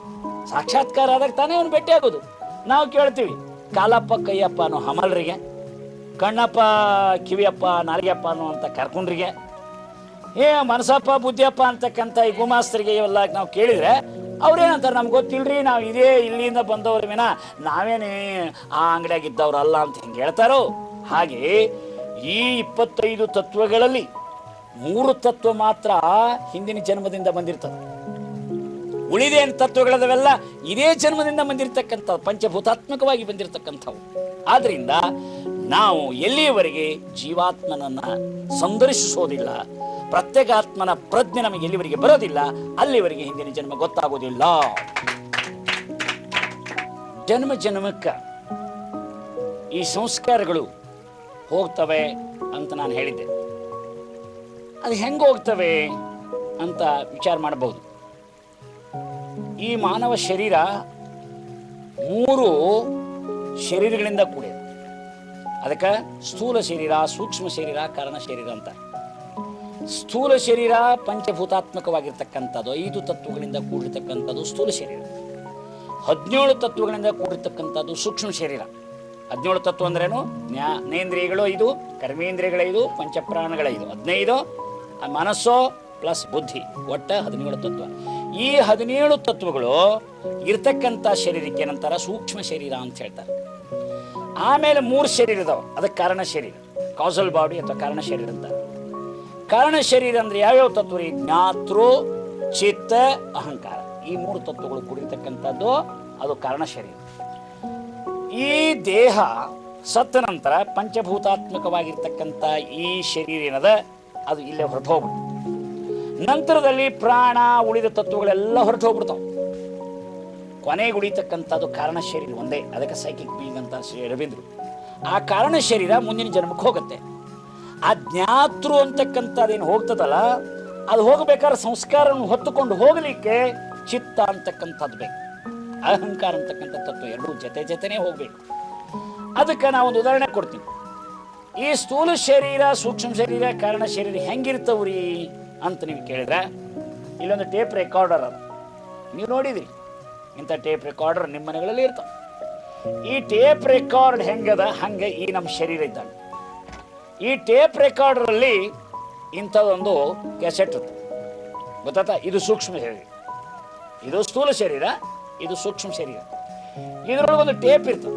ಸಾಕ್ಷಾತ್ಕಾರ ಆದಾಗ ತಾನೇ ಅವನು ಭೇಟಿ ಆಗೋದು ನಾವು ಕೇಳ್ತೀವಿ, ಕಾಲಪ್ಪ, ಕೈಯಪ್ಪ ಅನ್ನೋ ಹಮಲ್ರಿಗೆ, ಕಣ್ಣಪ್ಪ, ಕಿವಿಯಪ್ಪ, ನಾಲಿಗೆಯಪ್ಪ ಅನ್ನುವಂಥ ಕರ್ಕೊಂಡ್ರಿಗೆ, ಏ ಮನಸಪ್ಪ ಬುದ್ಧಿಯಪ್ಪ ಅಂತಕ್ಕಂಥ ಈ ಗುಮಾಸ್ತರಿಗೆ ಇವೆಲ್ಲ ನಾವು ಕೇಳಿದ್ರೆ ಅವ್ರೇನಂತಾರೆ ನಮ್ಗೆ ಗೊತ್ತಿಲ್ರಿ, ನಾವು ಇದೇ ಇಲ್ಲಿಂದ ಬಂದವ್ರ ಮೇನ ನಾವೇನೇ ಆ ಅಂಗಡಿಯಾಗ ಇದ್ದವ್ರಲ್ಲ ಅಂತ ಹಿಂಗೆ ಹೇಳ್ತಾರೋ? ಹಾಗೆ ಈ ಇಪ್ಪತ್ತೈದು ತತ್ವಗಳಲ್ಲಿ ಮೂರು ತತ್ವ ಮಾತ್ರ ಹಿಂದಿನ ಜನ್ಮದಿಂದ ಬಂದಿರ್ತದೆ. ಉಳಿದೇನು ತತ್ವಗಳದವೆಲ್ಲ ಇದೇ ಜನ್ಮದಿಂದ ಬಂದಿರತಕ್ಕಂಥ ಪಂಚಭೂತಾತ್ಮಕವಾಗಿ ಬಂದಿರತಕ್ಕಂಥವು. ಆದ್ರಿಂದ ನಾವು ಎಲ್ಲಿಯವರೆಗೆ ಜೀವಾತ್ಮನನ್ನ ಸಂದರ್ಶಿಸೋದಿಲ್ಲ ಪ್ರತ್ಯೇಕಾತ್ಮನ ಪ್ರಜ್ಞೆ ನಮಗೆ ಎಲ್ಲಿವರೆಗೆ ಬರೋದಿಲ್ಲ, ಅಲ್ಲಿವರೆಗೆ ಹಿಂದಿನ ಜನ್ಮ ಗೊತ್ತಾಗೋದಿಲ್ಲ. ಜನ್ಮ ಜನ್ಮಕ್ಕ ಈ ಸಂಸ್ಕಾರಗಳು ಹೋಗ್ತವೆ ಅಂತ ನಾನು ಹೇಳಿದ್ದೆ. ಅದು ಹೆಂಗೆ ಹೋಗ್ತವೆ ಅಂತ ವಿಚಾರ ಮಾಡಬಹುದು. ಈ ಮಾನವ ಶರೀರ ಮೂರು ಶರೀರಗಳಿಂದ ಕೂಡಿದೆ. ಅದಕ್ಕೆ ಸ್ಥೂಲ ಶರೀರ, ಸೂಕ್ಷ್ಮ ಶರೀರ, ಕಾರಣ ಶರೀರ ಅಂತ. ಸ್ಥೂಲ ಶರೀರ ಪಂಚಭೂತಾತ್ಮಕವಾಗಿರ್ತಕ್ಕಂಥದ್ದು, ಐದು ತತ್ವಗಳಿಂದ ಕೂಡಿರ್ತಕ್ಕಂಥದ್ದು ಸ್ಥೂಲ ಶರೀರ. ಹದಿನೇಳು ತತ್ವಗಳಿಂದ ಕೂಡಿರ್ತಕ್ಕಂಥದ್ದು ಸೂಕ್ಷ್ಮ ಶರೀರ. ಹದಿನೇಳು ತತ್ವ ಅಂದ್ರೇನು? ಜ್ಞಾನೇಂದ್ರಿಯಗಳು ಐದು, ಕರ್ಮೇಂದ್ರಿಯಗಳ ಐದು, ಪಂಚಪ್ರಾಣಗಳ ಐದು. ಹದಿನೈದು ಮನಸ್ಸೋ ಮನಸ್ಸು ಪ್ಲಸ್ ಬುದ್ಧಿ. ಒಟ್ಟ ಹದಿನೇಳು ತತ್ವ. ಈ ಹದಿನೇಳು ತತ್ವಗಳು ಇರ್ತಕ್ಕಂಥ ಶರೀರಕ್ಕೆ ಏನಂತಾರ? ಸೂಕ್ಷ್ಮ ಶರೀರ ಅಂತ ಹೇಳ್ತಾರೆ. ಆಮೇಲೆ ಮೂರು ಶರೀರ ಇದಾವೆ. ಅದಕ್ಕೆ ಕಾರಣ ಶರೀರ. ಕಾಸಲ್ ಬಾಡಿ ಅಥವಾ ಕಾರಣ ಶರೀರ ಅಂತ. ಕಾರಣ ಶರೀರ ಅಂದ್ರೆ ಯಾವ್ಯಾವ ತತ್ವ ರೀ? ಜ್ಞಾತೃ, ಚಿತ್ತ, ಅಹಂಕಾರ. ಈ ಮೂರು ತತ್ವಗಳು ಕುಡಿರ್ತಕ್ಕಂಥದ್ದು ಅದು ಕಾರಣ ಶರೀರ. ಈ ದೇಹ ಸತ್ತ ನಂತರ ಪಂಚಭೂತಾತ್ಮಕವಾಗಿರ್ತಕ್ಕಂಥ ಈ ಶರೀರ ಏನದ? ಅದು ಇಲ್ಲೇ ಹೊರಟು ಹೋಗ್ಬಿಡ್ತು ನಂತರದಲ್ಲಿ ಪ್ರಾಣ, ಉಳಿದ ತತ್ವಗಳೆಲ್ಲ ಹೊರಟು ಹೋಗ್ಬಿಡ್ತಾವೆ ಕೊನೆಗೆ ಉಳಿತಕ್ಕಂಥದ್ದು ಕಾರಣ ಶರೀರ ಒಂದೇ. ಅದಕ್ಕೆ ಸೈಕಿಕ್ ಬೀಂಗ್ ಅಂತ ಶ್ರೀ ರವೀಂದ್ರು. ಆ ಕಾರಣ ಶರೀರ ಮುಂದಿನ ಜನ್ಮಕ್ಕೆ ಹೋಗುತ್ತೆ. ಆ ಜ್ಞಾತೃ ಅಂತಕ್ಕಂಥದ್ದೇನು ಹೋಗ್ತದಲ್ಲ, ಅದು ಹೋಗಬೇಕಾದ್ರೆ ಸಂಸ್ಕಾರವನ್ನು ಹೊತ್ತುಕೊಂಡು ಹೋಗಲಿಕ್ಕೆ ಚಿತ್ತ ಅಂತಕ್ಕಂಥದ್ದು ಬೇಕು. ಅಹಂಕಾರ ಅಂತಕ್ಕಂಥ ತತ್ವ ಎರಡೂ ಜೊತೆ ಜೊತೆನೇ ಹೋಗಬೇಕು. ಅದಕ್ಕೆ ನಾವು ಒಂದು ಉದಾಹರಣೆ ಕೊಡ್ತೀವಿ. ಈ ಸ್ಥೂಲ ಶರೀರ, ಸೂಕ್ಷ್ಮ ಶರೀರ, ಕಾರಣ ಶರೀರ ಹೆಂಗಿರ್ತವ್ರಿ ಅಂತ ನೀವು ಕೇಳಿದ್ರೆ, ಇಲ್ಲೊಂದು ಟೇಪ್ ರೆಕಾರ್ಡರ್ ಅದು. ನೀವು ನೋಡಿದ್ರಿ. ಇಂಥ ಟೇಪ್ ರೆಕಾರ್ಡರ್ ನಿಮ್ಮ ಮನೆಗಳಲ್ಲಿ ಇರ್ತಾವ. ಈ ಟೇಪ್ ರೆಕಾರ್ಡ್ ಹೆಂಗದ? ಹಂಗೆ ಈ ನಮ್ಮ ಶರೀರ ಇದ್ದಂಗೆ. ಈ ಟೇಪ್ ರೆಕಾರ್ಡರಲ್ಲಿ ಇಂಥದೊಂದು ಕ್ಯಾಸೆಟ್ ಇರ್ತದೆ. ಗೊತ್ತಾತ ಇದು ಸೂಕ್ಷ್ಮ ಶರೀರ. ಇದು ಸ್ಥೂಲ ಶರೀರ, ಇದು ಸೂಕ್ಷ್ಮ ಶರೀರ. ಇದರೊಳಗೆ ಒಂದು ಟೇಪ್ ಇರ್ತದೆ.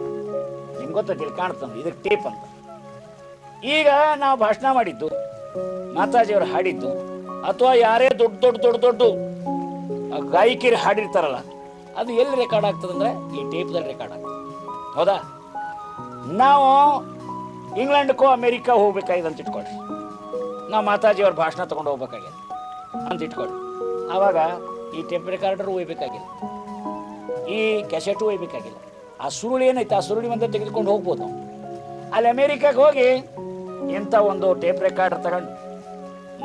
ನಿಮ್ಗೆ ಗೊತ್ತಿಲ್ಲ ಕಾಣ್ತದೆ ಇದಕ್ಕೆ ಟೇಪ್ ಅಂತ. ಈಗ ನಾವು ಭಾಷಣ ಮಾಡಿದ್ದು ಮಾತಾಜಿಯವರು ಹಾಡಿದ್ದು, ಅಥವಾ ಯಾರೇ ದೊಡ್ಡ ದೊಡ್ಡ ದೊಡ್ಡ ದೊಡ್ಡ ಗಾಯಕಿಯರು ಹಾಡಿರ್ತಾರಲ್ಲ ಅದು ಎಲ್ಲಿ ರೆಕಾರ್ಡ್ ಆಗ್ತದಂದ್ರೆ ಈ ಟೇಪ್ದಲ್ಲಿ ರೆಕಾರ್ಡ್ ಆಗ್ತದೆ. ಹೌದಾ? ನಾವು ಇಂಗ್ಲೆಂಡ್ಕೋ ಅಮೇರಿಕಾ ಹೋಗ್ಬೇಕಾಗಿದೆ ಅಂತ ಇಟ್ಕೊಳ್ರಿ. ನಾವು ಮಾತಾಜಿಯವ್ರ ಭಾಷಣ ತಗೊಂಡು ಹೋಗ್ಬೇಕಾಗಿದೆ ಅಂತ ಇಟ್ಕೊಳ್ರಿ. ಆವಾಗ ಈ ಟೇಪ್ ರೆಕಾರ್ಡರ್ ಒಯ್ಬೇಕಾಗಿಲ್ಲ. ಈ ಕ್ಯಾಸೆಟ್ ಒಯ್ಬೇಕಾಗಿಲ್ಲ. ಆ ಸುರುಳಿ ಏನೈತೆ? ಆ ಸುರುಳಿ ಒಂದೇ ತೆಗೆದುಕೊಂಡು ಹೋಗ್ಬೋದು ನಾವು. ಅಲ್ಲಿ ಅಮೇರಿಕಾಗೆ ಹೋಗಿ ಇಂಥ ಒಂದು ಟೇಪ್ ರೆಕಾರ್ಡರ್ ತಗೊಂಡು,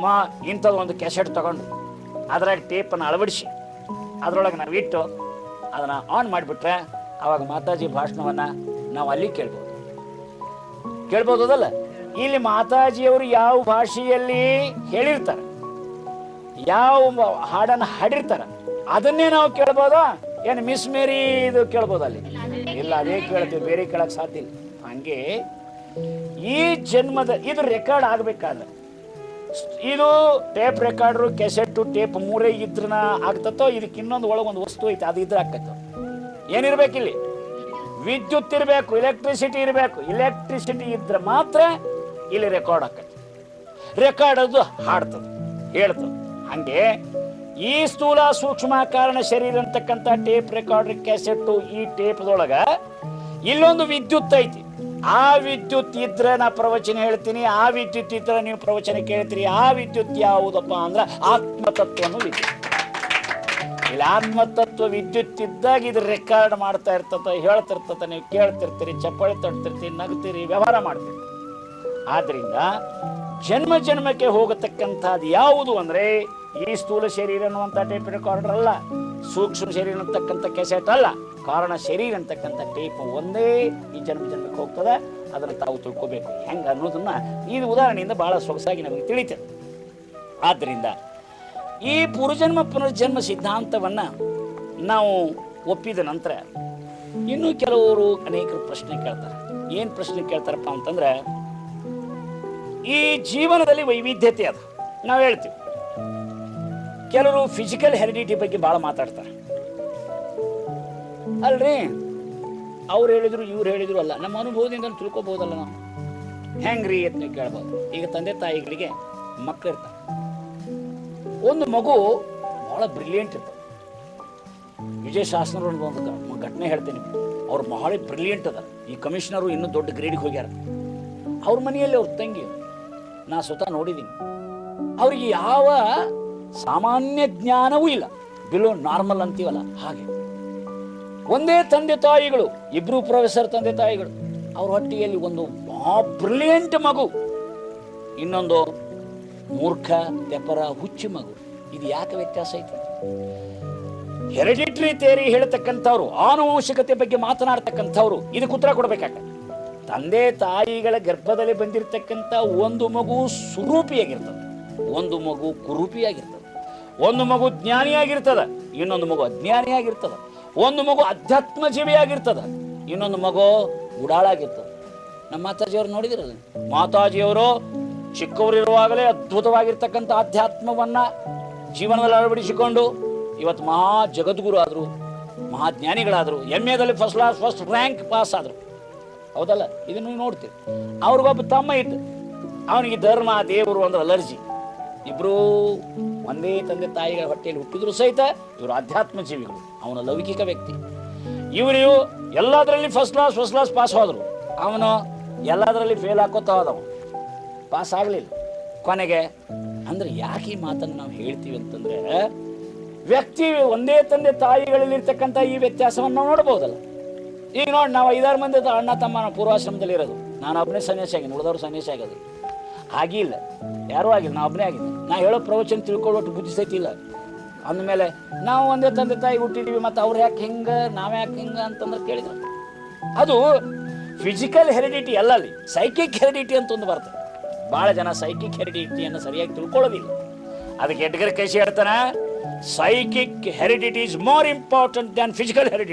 ಮಾ, ಇಂಥದ್ದು ಒಂದು ಕ್ಯಾಸೆಟ್ ತಗೊಂಡು, ಅದ್ರಾಗ ಟೇಪನ್ನು ಅಳವಡಿಸಿ, ಅದರೊಳಗೆ ನಾವು ಇಟ್ಟು ಅದನ್ನು ಆನ್ ಮಾಡಿಬಿಟ್ರೆ ಆವಾಗ ಮಾತಾಜಿ ಭಾಷಣವನ್ನು ನಾವು ಅಲ್ಲಿ ಕೇಳ್ಬೋದು. ಕೇಳ್ಬೋದು ಅದಲ್ಲ ಇಲ್ಲಿ ಮಾತಾಜಿಯವರು ಯಾವ ಭಾಷೆಯಲ್ಲಿ ಹೇಳಿರ್ತಾರೆ ಯಾವ ಹಾಡನ್ನು ಹಾಡಿರ್ತಾರೆ ಅದನ್ನೇ ನಾವು ಕೇಳ್ಬೋದಾ? ಏನು ಮಿಸ್ ಮೇರಿ ಇದು ಕೇಳ್ಬೋದು ಅಲ್ಲಿ? ಇಲ್ಲ ಅದೇ ಕೇಳ್ತೀವಿ ಬೇರೆ ಕೇಳಕ್ ಸಾಧ್ಯ ಇಲ್ಲ. ಹಂಗೆ ಈ ಜನ್ಮದ ಇದು ರೆಕಾರ್ಡ್ ಆಗ್ಬೇಕಾದ್ರೆ ಇದು ಟೇಪ್ ರೆಕಾರ್ಡ್ರು ಕೆಸೆಟ್ಟು ಟೇಪ್ ಮೂರೇ ಇದ್ರನ್ನ ಆಗ್ತತ್ತೋ? ಇದಕ್ಕೆ ಇನ್ನೊಂದು ಒಳಗೊಂದು ವಸ್ತು ಐತೆ, ಅದು ಇದ್ರೆ ಏನಿರ್ಬೇಕು ಇಲ್ಲಿ ವಿದ್ಯುತ್ ಇರಬೇಕು ಎಲೆಕ್ಟ್ರಿಸಿಟಿ ಇರಬೇಕು ಎಲೆಕ್ಟ್ರಿಸಿಟಿ ಇದ್ರೆ ಮಾತ್ರ ಇಲ್ಲಿ ರೆಕಾರ್ಡ್ ಆಕೈತಿ ರೆಕಾರ್ಡ್ ಅದು ಹಾಡ್ತದೆ, ಹೇಳ್ತದೆ. ಹಂಗೆ ಈ ಸ್ಥೂಲ ಸೂಕ್ಷ್ಮ ಕಾರಣ ಶರೀರ ಅಂತಕ್ಕಂಥ ಟೇಪ್ ರೆಕಾರ್ಡ್ ಕ್ಯಾಸೆಟ್ಟು ಈ ಟೇಪ್ದೊಳಗ ಇಲ್ಲೊಂದು ವಿದ್ಯುತ್ ಐತಿ. ಆ ವಿದ್ಯುತ್ ಇದ್ರೆ ನಾ ಪ್ರವಚನ ಹೇಳ್ತೀನಿ, ಆ ವಿದ್ಯುತ್ ಇದ್ರೆ ನೀವು ಪ್ರವಚನ ಕೇಳ್ತೀರಿ, ಆ ವಿದ್ಯುತ್ ಯಾವುದಪ್ಪ ಅಂದ್ರೆ ಆತ್ಮತತ್ವನು ವಿದ್ಯುತ್. ಇಲ್ಲಿ ಆತ್ಮತತ್ವ ವಿದ್ಯುತ್ ಇದ್ದಾಗ ಇದು ರೆಕಾರ್ಡ್ ಮಾಡ್ತಾ ಇರ್ತದ ಹೇಳ್ತಿರ್ತದ ನೀವು ಕೇಳ್ತಿರ್ತೀರಿ, ಚಪ್ಪಳಿ ತಟ್ತಿರ್ತೀರಿ, ನಗ್ತೀರಿ, ವ್ಯವಹಾರ ಮಾಡ್ತಿರ್ತೀರಿ. ಆದ್ರಿಂದ ಜನ್ಮ ಜನ್ಮಕ್ಕೆ ಹೋಗತಕ್ಕಂಥದ್ದು ಯಾವುದು ಅಂದ್ರೆ ಈ ಸ್ಥೂಲ ಶರೀರ ಅನ್ನುವಂಥ ಟೇಪ್ ರೆಕಾರ್ಡರ್ ಅಲ್ಲ. ಸೂಕ್ಷ್ಮ ಶರೀರ ಅಂತಕ್ಕಂಥ ಕೆಸೆಟ್ ಅಲ್ಲ. ಕಾರಣ ಶರೀರ ಅಂತಕ್ಕಂಥ ಟೇಪ್ ಒಂದೇ ಈ ಜನ್ಮ ಜನ್ಮಕ್ಕೆ ಹೋಗ್ತದೆ. ಅದನ್ನು ತಾವು ತಿಳ್ಕೋಬೇಕು. ಹೆಂಗೆ ಅನ್ನೋದನ್ನ ಈ ಉದಾಹರಣೆಯಿಂದ ಬಹಳ ಸೊಗಸಾಗಿ ನಮಗೆ ತಿಳಿತದೆ. ಆದ್ದರಿಂದ ಈ ಪೂರ್ವಜನ್ಮ ಪುನರ್ಜನ್ಮ ಸಿದ್ಧಾಂತವನ್ನ ನಾವು ಒಪ್ಪಿದ ನಂತರ ಇನ್ನೂ ಕೆಲವರು ಅನೇಕರು ಪ್ರಶ್ನೆ ಕೇಳ್ತಾರೆ. ಏನು ಪ್ರಶ್ನೆ ಕೇಳ್ತಾರಪ್ಪ ಅಂತಂದ್ರೆ ಈ ಜೀವನದಲ್ಲಿ ವೈವಿಧ್ಯತೆ ಅದು. ನಾವು ಹೇಳ್ತೀವಿ. ಕೆಲವರು ಫಿಸಿಕಲ್ ಹೆರಿಡಿಟಿ ಬಗ್ಗೆ ಭಾಳ ಮಾತಾಡ್ತಾರೆ. ಅಲ್ರಿ? ಅವ್ರು ಹೇಳಿದ್ರು, ಇವ್ರು ಹೇಳಿದ್ರು ಅಲ್ಲ. ನಮ್ಮ ಅನುಭವದಿಂದ ತಿಳ್ಕೊಬಹುದಲ್ಲ ನಾವು. ಹೆಂಗ್ರಿ ಅಂತ ಕೇಳ್ಬೋದು. ಈಗ ತಂದೆ ತಾಯಿಗಳಿಗೆ ಮಕ್ಕಳು ಇರ್ತಾರೆ ಒಂದು ಮಗು ಬಹಳ ಬ್ರಿಲಿಯಂಟ್ ಇರ್ತದೆ ವಿಜಯ ಶಾಸನರು ಒಂದು ಘಟನೆ ಹೇಳ್ತೀನಿ. ಅವ್ರು ಬಹಳ ಬ್ರಿಲಿಯಂಟ್ ಅದ ಈ ಕಮಿಷನರು ಇನ್ನೂ ದೊಡ್ಡ ಗ್ರೇಡಿಗೆ ಹೋಗ್ಯಾರ. ಅವ್ರ ಮನೆಯಲ್ಲಿ ಅವ್ರ ತಂಗಿ ನಾ ಸ್ವತಃ ನೋಡಿದ್ದೀನಿ ಅವ್ರಿಗೆ ಯಾವ ಸಾಮಾನ್ಯ ಜ್ಞಾನವೂ ಇಲ್ಲ. ಬಿಲೋ ನಾರ್ಮಲ್ ಅಂತೀವಲ್ಲ, ಹಾಗೆ. ಒಂದೇ ತಂದೆ ತಾಯಿಗಳು, ಇಬ್ರು ಪ್ರೊಫೆಸರ್ ತಂದೆ ತಾಯಿಗಳು, ಅವ್ರ ಹೊಟ್ಟೆಯಲ್ಲಿ ಒಂದು ಬ್ರಿಲಿಯಂಟ್ ಮಗು, ಇನ್ನೊಂದು ಮೂರ್ಖ, ತೆಪರ, ಹುಚ್ಚು ಮಗು. ಇದು ಯಾಕೆ ವ್ಯತ್ಯಾಸ ಐತೆ? ಹೆರಿಡಿಟ್ರಿ ತೇರಿ ಹೇಳ್ತಕ್ಕಂಥವ್ರು, ಆನುವಂಶಿಕತೆ ಬಗ್ಗೆ ಮಾತನಾಡ್ತಕ್ಕಂಥವ್ರು, ಇದಕ್ಕೆ ಉತ್ತರ ಕೊಡ್ಬೇಕಾಗ ತಂದೆ ತಾಯಿಗಳ ಗರ್ಭದಲ್ಲಿ ಬಂದಿರತಕ್ಕಂಥ ಒಂದು ಮಗು ಸುರೂಪಿಯಾಗಿರ್ತದೆ. ಒಂದು ಮಗು ಕುರೂಪಿಯಾಗಿರ್ತದೆ. ಒಂದು ಮಗು ಜ್ಞಾನಿಯಾಗಿರ್ತದೆ. ಇನ್ನೊಂದು ಮಗು ಅಜ್ಞಾನಿಯಾಗಿರ್ತದೆ. ಒಂದು ಮಗು ಅಧ್ಯಾತ್ಮ ಜೀವಿಯಾಗಿರ್ತದೆ. ಇನ್ನೊಂದು ಮಗು ಉಡಾಳಾಗಿರ್ತದೆ ನಮ್ಮ ಮಾತಾಜಿಯವರು ನೋಡಿದಿರಲ್ಲ? ಮಾತಾಜಿಯವರು ಚಿಕ್ಕವರಿರುವಾಗಲೇ ಅದ್ಭುತವಾಗಿರ್ತಕ್ಕಂಥ ಅಧ್ಯಾತ್ಮವನ್ನ ಜೀವನದಲ್ಲಿ ಅಳವಡಿಸಿಕೊಂಡು ಇವತ್ತು ಮಹಾ ಜಗದ್ಗುರು ಆದರು ಮಹಾಜ್ಞಾನಿಗಳಾದರು M ಎದಲ್ಲಿ first class first rank pass ಆದರು. ಹೌದಲ್ಲ? ಇದನ್ನು ನೋಡ್ತೀವಿ ಅವ್ರಿಗೊಬ್ಬ ತಮ್ಮ ಇದ್ದ. ಅವನಿಗೆ ಧರ್ಮ, ದೇವರು ಅಂದ್ರೆ ಅಲರ್ಜಿ. ಇಬ್ಬರೂ ಒಂದೇ ತಂದೆ ತಾಯಿಗಳ ಹೊಟ್ಟೆಯಲ್ಲಿ ಹುಟ್ಟಿದ್ರು ಸಹಿತ ಇವರು ಆಧ್ಯಾತ್ಮ ಜೀವಿಗಳು. ಅವನ ಲೌಕಿಕ ವ್ಯಕ್ತಿ. ಇವರು ಎಲ್ಲದರಲ್ಲಿ first class first class pass ಹೋದರು. ಅವನು ಎಲ್ಲದರಲ್ಲಿ ಫೇಲ್ ಹಾಕೋತಾ ಹೋದವ ಪಾಸ್ ಆಗಲಿಲ್ಲ. ಕೊನೆಗೆ ಅಂದ್ರೆ ಯಾಕೆ ಈ ಮಾತನ್ನು ನಾವು ಹೇಳ್ತೀವಿ ಅಂತಂದ್ರೆ ವ್ಯಕ್ತಿ ಒಂದೇ ತಂದೆ ತಾಯಿಗಳಲ್ಲಿ ಇರ್ತಕ್ಕಂಥ ಈ ವ್ಯತ್ಯಾಸವನ್ನು ನಾವು ನೋಡ್ಬೋದಲ್ಲ. ಈಗ ನೋಡಿ, ನಾವು ಐದಾರು ಮಂದಿ ಅಣ್ಣ ತಮ್ಮ ಪೂರ್ವಾಶ್ರಮದಲ್ಲಿ ಇರೋದು. ನಾನು ಒಬ್ಬನೇ ಸನ್ಯಾಸಿ ಆಗಿನಿ ಉಳಿದವರು ಸನ್ಯಾಸಿ ಆಗೋದು. ಆಗಿಲ್ಲ ಯಾರೂ ಆಗಿಲ್ಲ, ನಾ ಒಬ್ಬನೇ ಆಗಿದ್ದೆ ನಾ ಹೇಳೋ ಪ್ರವಚನ ತಿಳ್ಕೊಳ್ಳೋಟ್ಟು ಬುದ್ಧಿ ಸಹಿತ ಇಲ್ಲ. ಅಂದಮೇಲೆ ನಾವು ಒಂದೇ ತಂದೆ ತಾಯಿ ಹುಟ್ಟಿದೀವಿ, ಮತ್ತು ಅವ್ರು ಯಾಕೆ ಹಿಂಗೆ, ನಾವು ಯಾಕೆ ಹಿಂಗೆ ಅಂತಂದ್ರೆ ಕೇಳಿದ್ರು. ಅದು ಫಿಸಿಕಲ್ ಹೆರಿಡಿಟಿ ಅಲ್ಲ ಅಲ್ಲಿ. ಸೈಕಿಕ್ ಹೆರಿಡಿಟಿ ಅಂತ ಒಂದು ಬರ್ತದೆ. ಭಾಳ ಜನ ಸೈಕಿಕ್ ಹೆರಿಡಿಟಿಯನ್ನು ಸರಿಯಾಗಿ ತಿಳ್ಕೊಳ್ಳೋದಿಲ್ಲ. ಅದಕ್ಕೆ ಎಡ್ಗರ್ ಕೈಸಿ ಹೇಳ್ತಾನೆ psychic heredity is more important than physical heredity